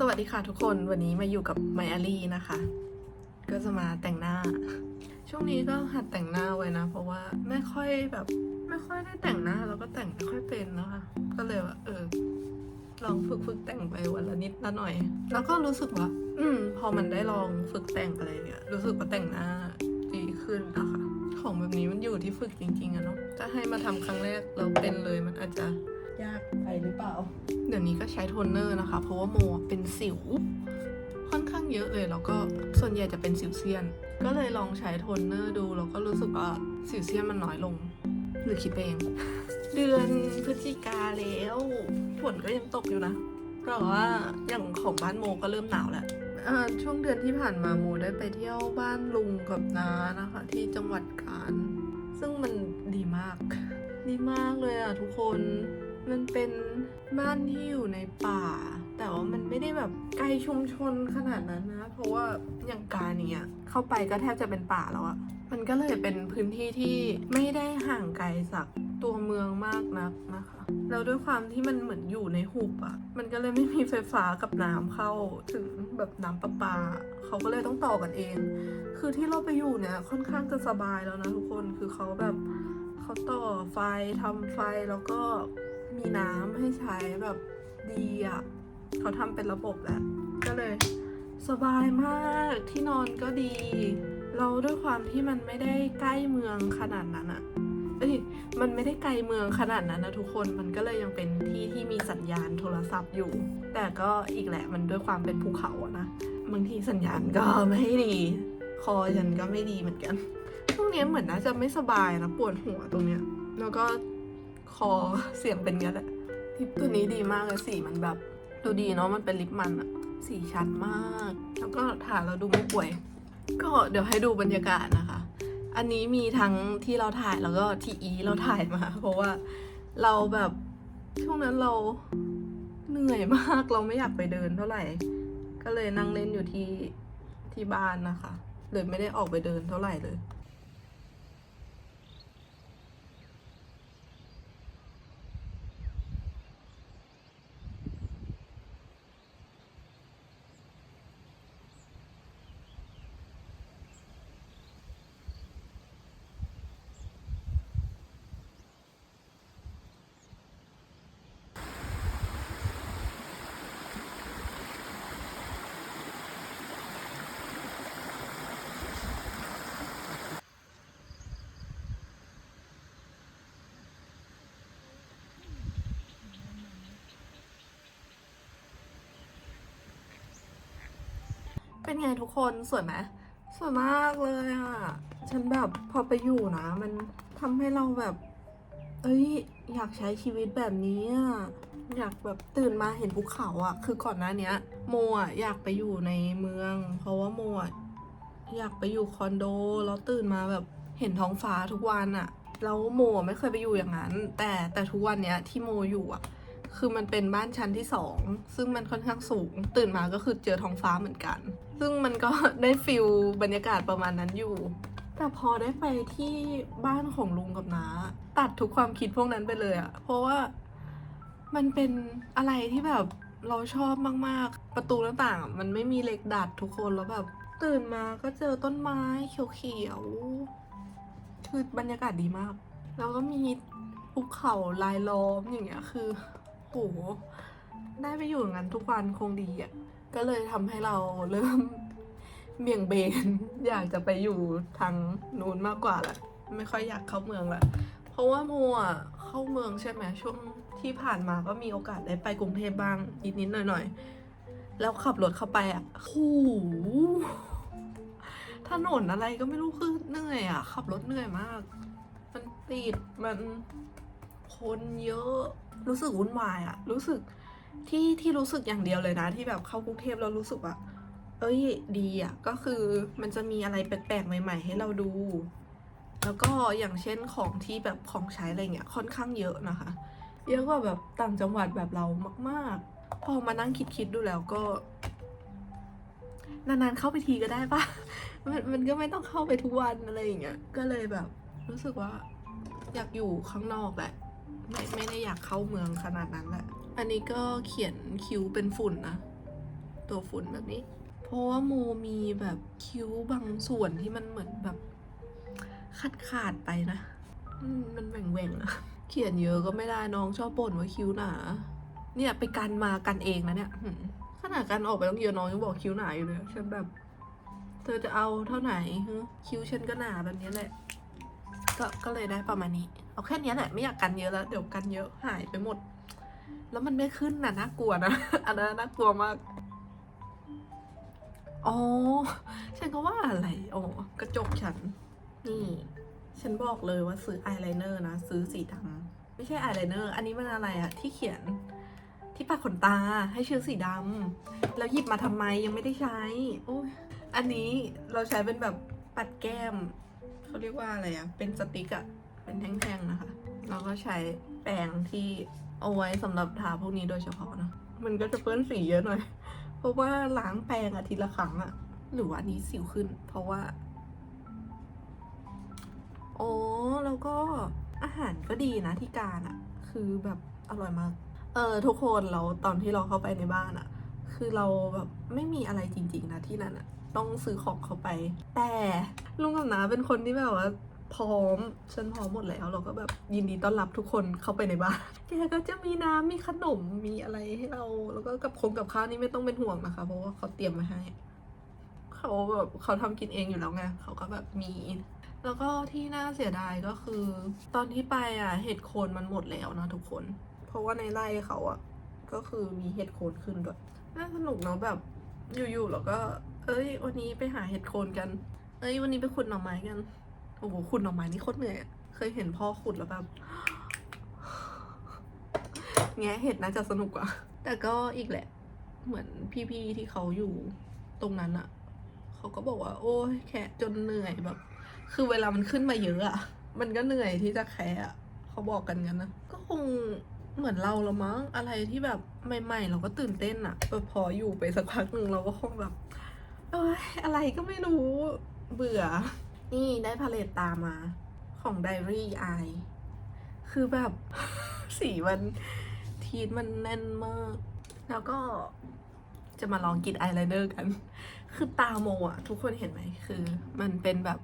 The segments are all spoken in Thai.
สวัสดีค่ะทุกคนวันนี้มาอยู่กับไมอารี่นะคะ ก็จะมาแต่งหน้า ช่วงนี้ก็หัดแต่งหน้าไว้นะ เพราะว่าไม่ค่อยแบบ ไม่ค่อยได้แต่งหน้าแล้วก็แต่งไม่ค่อยเป็นนะคะ ก็เลยว่า เออ ลองฝึกฝึกแต่งไปวันละนิดละหน่อย แล้วก็รู้สึกว่า อืม พอมันได้ลองฝึกแต่งอะไรเนี่ย รู้สึกว่าแต่งหน้าดีขึ้นนะคะของแบบนี้มันอยู่ที่ฝึกจริงๆอะเนาะจะให้มาทำครั้งแรกเราเป็นเลยมันอาจจะ ยากไปหรือเปล่า เดี๋ยวนี้ก็ใช้โทนเนอร์นะคะ เพราะว่าโมเป็นสิว ค่อนข้างเยอะเลย แล้วก็ส่วนใหญ่จะเป็นสิวเซียน ก็เลยลองใช้โทนเนอร์ดู แล้วก็รู้สึกว่าสิวเซียนมันน้อยลง หรือคิดไปเอง เดือนพฤศจิกาแล้วฝนก็ยังตกอยู่นะแต่ว่าอย่างของบ้านโมก็เริ่มหนาวแล้วอ่าช่วงเดือนที่ผ่านมาโมได้ไปเที่ยวบ้านลุงกับน้านะคะ ที่จังหวัดกาญซึ่งมันดีมาก ดีมากเลยอะทุกคน มันเป็นบ้านที่อยู่ในป่า แต่ว่ามันไม่ได้แบบไกลชุมชนขนาดนั้นนะ เพราะว่าอย่างการเนี่ยเข้าไปก็แทบจะเป็นป่าแล้วอะมันก็เลยเป็นพื้นที่ที่ไม่ได้ห่างไกลจากตัวเมืองมากนักนะคะแล้วด้วยความที่มันเหมือนอยู่ในหุบอะมันก็เลยไม่มีไฟฟ้ากับน้ำเข้าถึงแบบน้ำประปา เขาก็เลยต้องต่อกันเอง คือที่เราไปอยู่เนี่ยค่อนข้างจะสบายแล้วนะทุกคน คือเขาแบบเขาต่อไฟทำไฟแล้วก็ มีน้ำให้ใช้แบบดีอะ่ะเขาทำเป็นระบบแหละก็เลยสบายมากที่นอนก็ดี เราด้วยความที่มันไม่ได้ใกล้เมืองขนาดนั้นอะเอ้ยมันไม่ได้ไกลเมืองขนาดนั้นนะทุกคนมันก็เลยยังเป็นที่ที่มีสัญญาณโทรศัพท์อยู่ แต่ก็อีกแหละมันด้วยความเป็นภูเขาอะนะบางทีสัญญาณก็ไม่ดี คอฉันก็ไม่ดีเหมือนกันช่วงนี้เหมือนน่าจะไม่สบายนะปวดหัวตรงเนี้ย แล้วก็ คอเสียงเป็นงั้นแหละลิปตัวนี้ดีมากเลยสีมันแบบ ดูดีเนาะมันเป็นลิปมันอะสีชัดมาก แล้วก็ทาแล้วดูไม่ป่วย ก็เดี๋ยวให้ดูบรรยากาศนะคะ อันนี้มีทั้งที่เราถ่ายแล้วก็ที่อีเราถ่ายมา เพราะว่าเราแบบช่วงนั้นเราเหนื่อยมากเราไม่อยากไปเดินเท่าไหร่ ก็เลยนั่งเล่นอยู่ที่ที่บ้านนะคะเลยไม่ได้ออกไปเดินเท่าไหร่เลย เป็นไงทุกคนสวยไหมสวยมากเลยอะฉันแบบพอไปอยู่นะ มันทำให้เราแบบ เอ้ย อยากใช้ชีวิตแบบนี้อะอยากแบบตื่นมาเห็นภูเขาอะคือก่อนหน้านี้โมอะอยากไปอยู่ในเมือง เพราะว่าโมอะอยากไปอยู่คอนโดแล้วตื่นมาแบบเห็นท้องฟ้าทุกวันอะแล้วโมไม่เคยไปอยู่อย่างนั้น แต่แต่ทุกวันเนี้ยที่โมอยู่อะ คือมันเป็นบ้านชั้นที่สองซึ่งมันค่อนข้างสูง ตื่นมาก็คือเจอท้องฟ้าเหมือนกัน ซึ่งมันก็ได้ฟิลบรรยากาศประมาณนั้นอยู่ แต่พอได้ไปที่บ้านของลุงกับน้าตัดทุกความคิดพวกนั้นไปเลยอะเพราะว่ามันเป็นอะไรที่แบบเราชอบมากๆ ประตูหน้าต่างอะมันไม่มีเหล็กดัดทุกคนแล้วแบบ ตื่นมาก็เจอต้นไม้เขียวๆคือบรรยากาศดีมาก แล้วก็มีภูเขาลายล้อมอย่างเงี้ยคือ โหได้ไปอยู่อย่างนั้นทุกวันคงดีอะ ก็เลยทำให้เราเริ่มเบี่ยงเบนอยากจะไปอยู่ทางนู้นมากกว่าแหละไม่ค่อยอยากเข้าเมืองละเพราะว่าโมอะเข้าเมืองใช่ไหมช่วงที่ผ่านมาก็มีโอกาสได้ไปกรุงเทพบ้างนิดๆหน่อยๆแล้วขับรถเข้าไปอะโอ้โหถนนอะไรก็ไม่รู้คือเหนื่อยอะ ขับรถเหนื่อยมาก มันติดมัน คนเยอะ รู้สึกวุ่นวายอะรู้สึกที่ที่รู้สึกอย่างเดียวเลยนะ ที่แบบเข้ากรุงเทพแล้วรู้สึกว่า เอ้ยดีอะก็คือมันจะมีอะไรแปลกๆใหม่ ๆ ให้เราดู แล้วก็อย่างเช่นของที่แบบของใช้อะไรเงี้ยค่อนข้างเยอะนะคะ เยอะกว่าแบบต่างจังหวัดแบบเรามาก ๆ พอมานั่งคิดๆดูแล้วก็นานๆเข้าไปทีก็ได้ปะมันมันก็ไม่ต้องเข้าไปทุกวันอะไรอย่างเงี้ย ก็เลยแบบ รู้สึกว่าอยากอยู่ข้างนอกแหละ ไม่ไม่ได้อยากเข้าเมืองขนาดนั้นแหละ อันนี้ก็เขียนคิ้วเป็นฝุ่นนะ ตัวฝุ่นแบบนี้ เพราะว่าโมมีแบบคิ้วบางส่วนที่มันเหมือนแบบขาดขาดไปนะ มันแหว่งๆอะเขียนเยอะก็ไม่ได้น้องชอบบ่นว่าคิ้วหนา เนี่ยไปกันมากันเองนะเนี่ยขนาดกันออกไปต้องเยอะน้องยังบอกคิ้วหนาอยู่เลยฉันแบบ เธอจะเอาเท่าไหร่คิ้วฉันก็หนาแบบนี้แหละ ก็ก็เลยได้ประมาณนี้ เอาแค่นี้แหละไม่อยากกันเยอะแล้ว เดี๋ยวกันเยอะหายไปหมด แล้วมันไม่ขึ้นน่ะน่ากลัวนะ อันนั้นน่ากลัวมากอ๋อฉันก็ว่าอะไรอ๋อกระจกฉัน นี่ ฉันบอกเลยว่าซื้ออายไลเนอร์นะ ซื้อสีดำไม่ใช่อายไลเนอร์ อันนี้มันอะไรอะที่เขียนที่ปัดขนตาให้ชื่อสีดำแล้วหยิบมาทำไมยังไม่ได้ใช้ โอ้ยอันนี้เราใช้เป็นแบบปัดแก้ม เขาเรียกว่าอะไรอะเป็นสติกอะเป็นแท่งๆนะคะ เราก็ใช้แปรงที่เอาไว้สำหรับทาพวกนี้โดยเฉพาะนะ มันก็จะเปื้อนสีเยอะหน่อย เพราะว่าล้างแปรงอาทิตย์ละครั้งอะหรือว่านนี้สิวขึ้น เพราะว่าโอ้แล้วก็อาหารก็ดีนะที่การอะคือแบบอร่อยมาก เออทุกคนเราตอนที่เราเข้าไปในบ้านอะคือเราแบบไม่มีอะไรจริง ๆนะที่นั่นอะ ต้องซื้อของเข้าไป แต่ลุงกับน้าเป็นคนที่แบบว่าพร้อมฉันพร้อมหมดแล้วเราก็แบบยินดีต้อนรับทุกคนเข้าไปในบ้านแกก็จะมีน้ำมีขนมมีอะไรให้เรา แล้วก็กับคงกับข้าวนี่ไม่ต้องเป็นห่วงนะคะ เพราะว่าเขาเตรียมมาให้เขาแบบเขาทำกินเองอยู่แล้วไงเขาก็แบบมี แล้วก็ที่น่าเสียดายก็คือ ตอนที่ไปอะเห็ดโคนมันหมดแล้วนะทุกคน เพราะว่าในไร่เขาอะก็คือมีเห็ดโคนขึ้นด้วยน่าสนุกเนาะแบบอยู่ๆแล้วก็ เอ้ย วันนี้ไปหาเห็ดโคนกัน เอ้ย วันนี้ไปขุดหน่อไม้กัน โอ้โห ขุดหน่อไม้นี่โคตรเหนื่อยอะเคยเห็นพ่อขุดแล้วแบบแงะเห็ดน่าจะสนุกกว่า แต่ก็อีกแหละ เหมือนพี่ๆที่เขาอยู่ตรงนั้นอะเขาก็บอกว่า โอ้ยแคะจนเหนื่อยแบบ คือเวลามันขึ้นมาเยอะอะ มันก็เหนื่อยที่จะแคะอะเขาบอกกันกันนะ ก็คงเหมือนเราละมั้ง อะไรที่แบบใหม่ ๆ เราก็ตื่นเต้นอะแบบพออยู่ไปสักพักหนึ่งเราก็คงแบบ เอ้ยอะไรก็ไม่รู้ เบื่อ นี่ได้พาเลตตามา ของ Diary Eye คือแบบ สีมันทีนมันแน่นมาก แล้วก็จะมาลองกินอายไลเนอร์กัน คือตาโมอะทุกคนเห็นไหม คือมันเป็นแบบ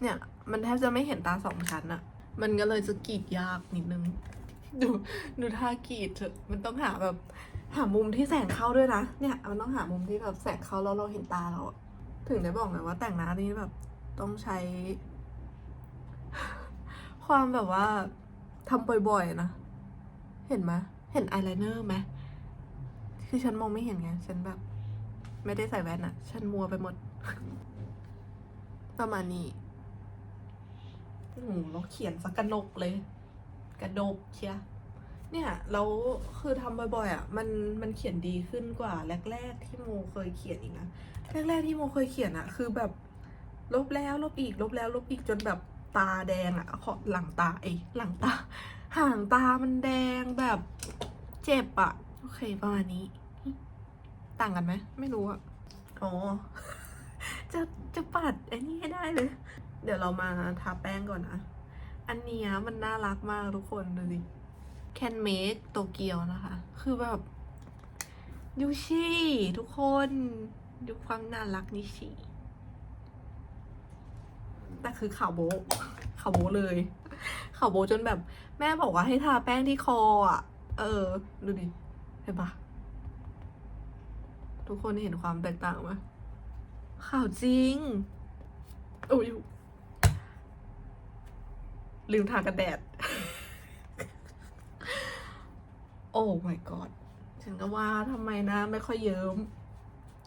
เนี่ย มันแทบจะไม่เห็นตาสองชั้นอะมันก็เลยจะกรีดยากนิดนึง ดู ดูท่ากรีดเถอะ มันต้องหาแบบ หามุมที่แสงเข้าด้วยนะ เนี่ยมันต้องหามุมที่แบบแสงเข้าแล้วเราเห็นตาเราถึงได้บอกไงว่าแต่งหน้านี่แบบต้องใช้ ความแบบว่าทำบ่อยๆนะ เห็นไหมเห็นอายไลเนอร์ไหมคือฉันมองไม่เห็นไง ฉันแบบ ไม่ได้ใส่แว่นอะฉันมัวไปหมด ประมาณนี้โอ้โหเราเขียนสักกระนกเลย กระดกเชีย เนี่ยแล้วคือทำบ่อยๆอะมันมันเขียนดีขึ้นกว่าแรก ๆ ที่โมเคยเขียนอีกนะแรก ๆ ที่โมเคยเขียนอะคือแบบลบแล้วลบอีกลบแล้วลบอีกจนแบบตาแดงอะขอหลังตาเอยหลังตาห่างตามันแดงแบบเจ็บอะโอเคประมาณนี้ ต่างกันไหมไม่รู้อะอ๋อจะจะปัดไอ้นี่ให้ได้เลย เดี๋ยวเรามาทาแป้งก่อนนะอันเนี้ยมันน่ารักมากทุกคนดูดิ Can Make โตเกียวนะคะ คือแบบดูชิทุกคนดูความน่ารักนี่ชิแต่คือขาวโบะขาวโบเลยขาวโบจนแบบ แม่บอกว่าให้ทาแป้งที่คออะ เออ ดูดิเห็นปะทุกคนเห็นความแตกต่างไหมขาวจริงโอ้ยลืมทากันแดด โอ้ my god ฉันก็ว่าทำไมหน้าไม่ค่อยเยิ้ม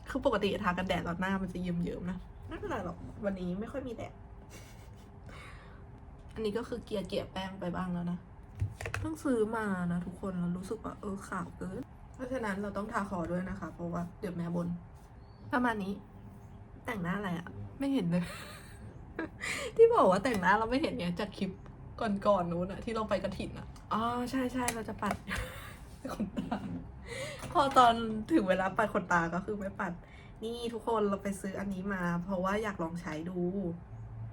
คือปกติทากันแดดตอนหน้ามันจะเยิ้มเยิ้มนะไม่เป็นไรหรอกวันนี้ไม่ค่อยมีแดด อันนี้ก็คือเกียร์เกียร์แป้งไปบ้างแล้วนะเพิ่งซื้อมานะทุกคนแล้วรู้สึกว่าเออขาวเกิน เพราะฉะนั้นเราต้องทาคอด้วยนะคะ เพราะว่าเดี๋ยวแม่บน ประมาณนี้ แต่งหน้าอะไรอะไม่เห็นเลย ที่บอกว่าแต่งหน้าเราไม่เห็นเนี่ยจากคลิปก่อนๆนู้นอะที่เราไปกระถิ่นอะอ๋อใช่ใช่เราจะปัด ขนตา พอตอนถึงเวลาปัดขนตาก็คือไม่ปัด นี่ทุกคนเราไปซื้ออันนี้มา เพราะว่าอยากลองใช้ดู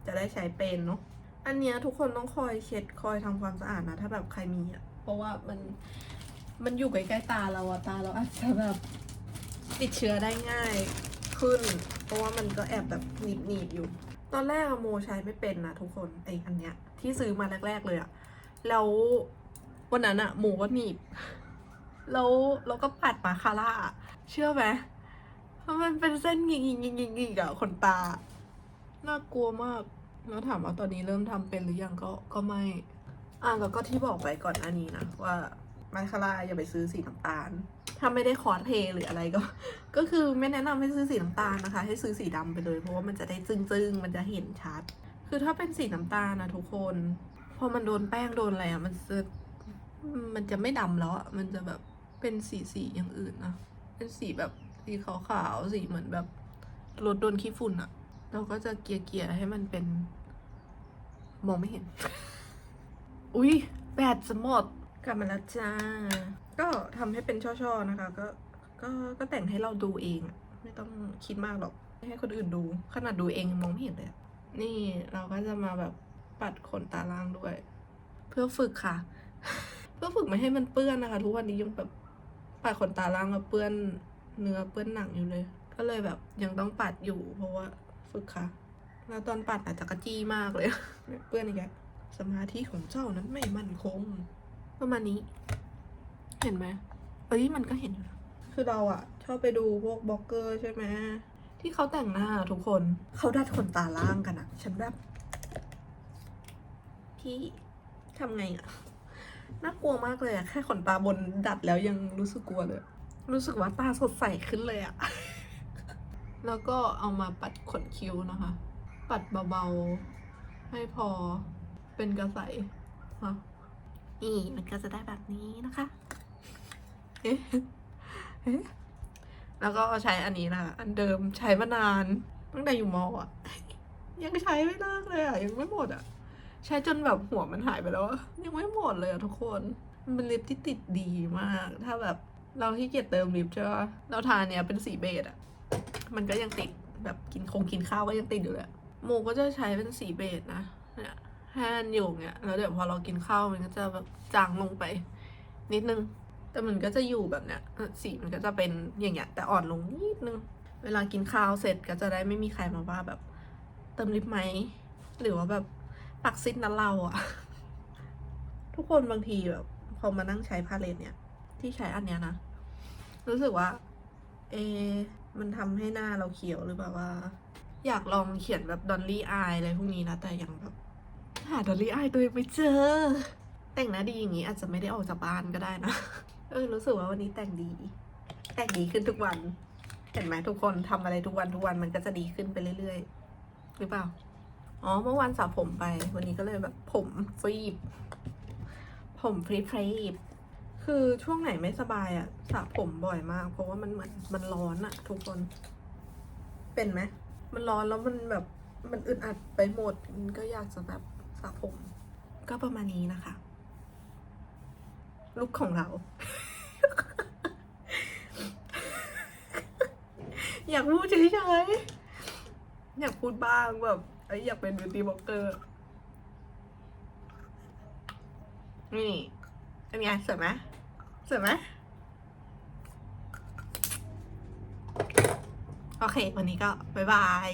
จะได้ใช้เป็นเนาะ อันเนี้ยทุกคนต้องคอยเช็ดคอยทำความสะอาดนะ ถ้าแบบใครมีอะเพราะว่ามันมันอยู่ใกล้ๆตาเราอะตาเราอาจจะแบบติดเชื้อได้ง่ายขึ้น เพราะว่ามันก็แอบแบบหนีบๆอยู่ ตอนแรกอะโมใช้ไม่เป็นนะทุกคนไออันเนี้ยที่ซื้อมาแรก ๆ เลยอะแล้ววันนั้นอะโมก็หนีบ แล้วเราก็ปัดมาคาร่า เชื่อไหมเพราะมันเป็นเส้นหงิกๆๆๆๆอะขนตา น่ากลัวมาก แล้วถามว่าตอนนี้เริ่มทำเป็นหรือยังก็ก็ไม่ อะแล้วก็ที่บอกไปก่อนหน้านี้นะว่ามาคาร่าอย่าไปซื้อสีน้ำตาล ถ้าไม่ได้คอร์สเพลย์หรืออะไรก็ ก็คือไม่แนะนำให้ซื้อสีน้ำตาลนะคะ ให้ซื้อสีดำไปเลย เพราะว่ามันจะได้จึ้งๆ มันจะเห็นชัด คือถ้าเป็นสีน้ำตาลนะทุกคน พอมันโดนแป้งโดนอะไรอะมันจะมันจะไม่ดำแล้วอะมันจะแบบ เป็นสีสีๆอย่างอื่นนะเป็นสีแบบสีขาวๆสีเหมือนแบบรถโดนขี้ฝุ่นอะเราก็จะเกลี่ยๆให้มันเป็น มองไม่เห็น อุ๊ยแบตจะหมดกลับมาแล้วจ้า ก็ทำให้เป็นช่อๆนะคะ ก็ก็ก็แต่งให้เราดูเองอะไม่ต้องคิดมากหรอก ให้คนอื่นดู ขนาดดูเองยังมองไม่เห็นเลยอะนี่เราก็จะมาแบบปัดขนตาล่างด้วย เพื่อฝึกค่ะ เพื่อฝึกไม่ให้มันเปื้อนนะคะ ทุกวันนี้ยังแบบ ปัดขนตาล่างแล้วเปื้อนเนื้อเปื้อนหนังอยู่เลย ก็เลยแบบยังต้องปัดอยู่เพราะว่าฝึกค่ะ แล้วตอนปัดอาจจะกระจี้มากเลยเปื้อนอีกแล้วสมาธิของเจ้านั้นไม่มั่นคงประมาณนี้ เห็นไหมเอ้ยมันก็เห็นอยู่นะคือเราอะชอบไปดูพวกบล็อกเกอร์ใช่ไหมที่เขาแต่งหน้าทุกคนเขาดัดขนตาล่างกันอะฉันแบบพี่ทำไงอะ น่ากลัวมากเลยอะแค่ขนตาบนดัดแล้วยังรู้สึกกลัวเลย รู้สึกว่าตาสดใสขึ้นเลยอะแล้วก็เอามาปัดขนคิ้วนะคะ ปัดเบาๆ ให้พอเป็นกระใสฮะนี่มันก็จะได้แบบนี้นะคะ เอ๊ะเอ๊ะแล้วก็ใช้อันนี้นะคะอันเดิมใช้มานานตั้งแต่อยู่มออะ ยังใช้ไม่เลิกเลยอะ ยังไม่หมดอะ ใช้จนแบบหัวมันหายไปแล้วยังไม่หมดเลยอะทุกคน มันเป็นลิปที่ติดดีมาก ถ้าแบบเราที่เกียจเติมลิปใช่ปะเราทาเนี้ยเป็นสีเบจอะมันก็ยังติดแบบกินคงกินข้าวก็ยังติดอยู่เลยอะโมก็จะใช้เป็นสีเบจนะเนี่ยแห้นอยู่เนี่ยแล้วเดี๋ยวพอเรากินข้าวมันก็จะแบบจางลงไป นิดนึง แต่มันก็จะอยู่แบบเนี้ยสีมันก็จะเป็นอย่างเงี้ยแต่อ่อนลงนิดนึง เวลากินข้าวเสร็จก็จะได้ไม่มีใครมาว่าแบบเติมลิปไหมหรือว่าแบบ ปักซิดนะเราอะทุกคนบางทีแบบพอมานั่งใช้พาเลตเนี่ย ที่ใช้อันเนี้ยนะ รู้สึกว่า เอ มันทำให้หน้าเราเขียวหรือแบบว่า อยากลองเขียนแบบดอลลี่อายอะไรพวกนี้นะ แต่ยังแบบหาดอลลี่อายตัวเองไม่เจอ แต่งหน้าดีอย่างนี้อาจจะไม่ได้ออกจากบ้านก็ได้นะ เออ รู้สึกว่าวันนี้แต่งดี แต่งดีขึ้นทุกวัน เห็นไหมทุกคนทำอะไรทุกวันทุกวันมันก็จะดีขึ้นไปเรื่อยๆ หรือเปล่า อ๋อ เมื่อวานสระผมไป วันนี้ก็เลยแบบผมฟรีบ ผมฟรีฟรีบ คือช่วงไหนไม่สบายอะสระผมบ่อยมาก เพราะว่ามันเหมือนมันร้อนอะทุกคน เป็นไหม มันร้อนแล้วมันแบบมันอึดอัดไปหมด มันก็อยากจะแบบสระผม ก็ประมาณนี้นะคะ ลุกของเรา อยากพูดเฉยๆอยากพูดบ้างแบบ ไอ้อยากเป็นบิวตี้บล็อกเกอร์ นี่เป็นไงสวยไหมสวยไหมโอเค วันนี้ก็ บ๊ายบาย